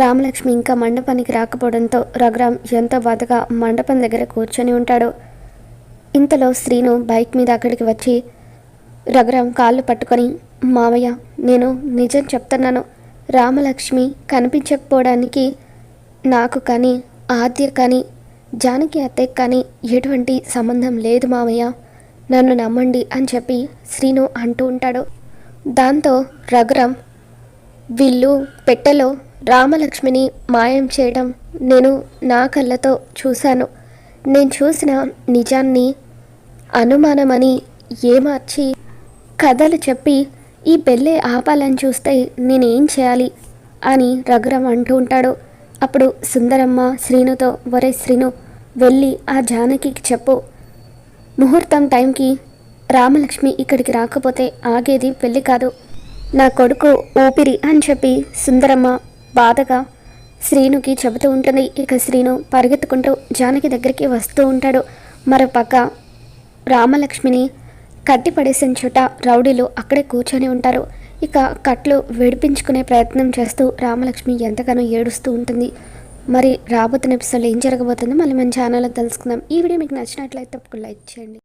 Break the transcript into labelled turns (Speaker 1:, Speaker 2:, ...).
Speaker 1: రామలక్ష్మి ఇంకా మండపానికి రాకపోవడంతో రఘురామ్ ఎంతో బాధగా మండపం దగ్గర కూర్చొని ఉంటాడు. ఇంతలో శ్రీను బైక్ మీద అక్కడికి వచ్చి రఘురామ్ కాళ్ళు పట్టుకొని మావయ్య నేను నిజం చెప్తున్నాను. రామలక్ష్మి కనిపించకపోవడానికి నాకు కానీ ఆద్య కానీ జానకి అత్తయ్య కానీ ఎటువంటి సంబంధం లేదు మావయ్య. నన్ను నమ్మండి అని చెప్పి శ్రీను అంటూ ఉంటాడు. దాంతో రఘురామ్ వీళ్ళు పెట్టెలో రామలక్ష్మిని మాయం చేయడం నేను నా కళ్ళతో చూశాను. నేను చూసిన నిజాన్ని అనుమానమని ఏమార్చి కథలు చెప్పి ఈ పెళ్ళి ఆపాలని చూస్తే నేనేం చేయాలి? అని రఘురం అంటూ ఉంటాడు. అప్పుడు సుందరమ్మ శ్రీనుతో ఒరే శ్రీను వెళ్ళి ఆ జానకికి చెప్పు. ముహూర్తం టైంకి రామలక్ష్మి ఇక్కడికి రాకపోతే ఆగేది పెళ్ళి కాదు. నా కొడుకు ఊపిరి అని చెప్పి సుందరమ్మ బాధగా శ్రీనుకి చెబుతూ ఉంటుంది. ఇక శ్రీను పరిగెత్తుకుంటూ జానకి దగ్గరికి వస్తూ ఉంటాడు. మరోపక్క రామలక్ష్మిని కట్టి పడేసిన చోట రౌడీలు అక్కడే కూర్చొని ఉంటారు. ఇక కట్లు విడిపించుకునే ప్రయత్నం చేస్తూ రామలక్ష్మి ఎంతగానో ఏడుస్తూ ఉంటుంది. మరి రాబోతున్న ఎపిసోడ్లో ఏం జరగబోతుందో మళ్ళీ మన ఛానల్లో తెలుసుకుందాం. ఈ వీడియో మీకు నచ్చినట్లయితే తప్పకుండా లైక్ చేయండి.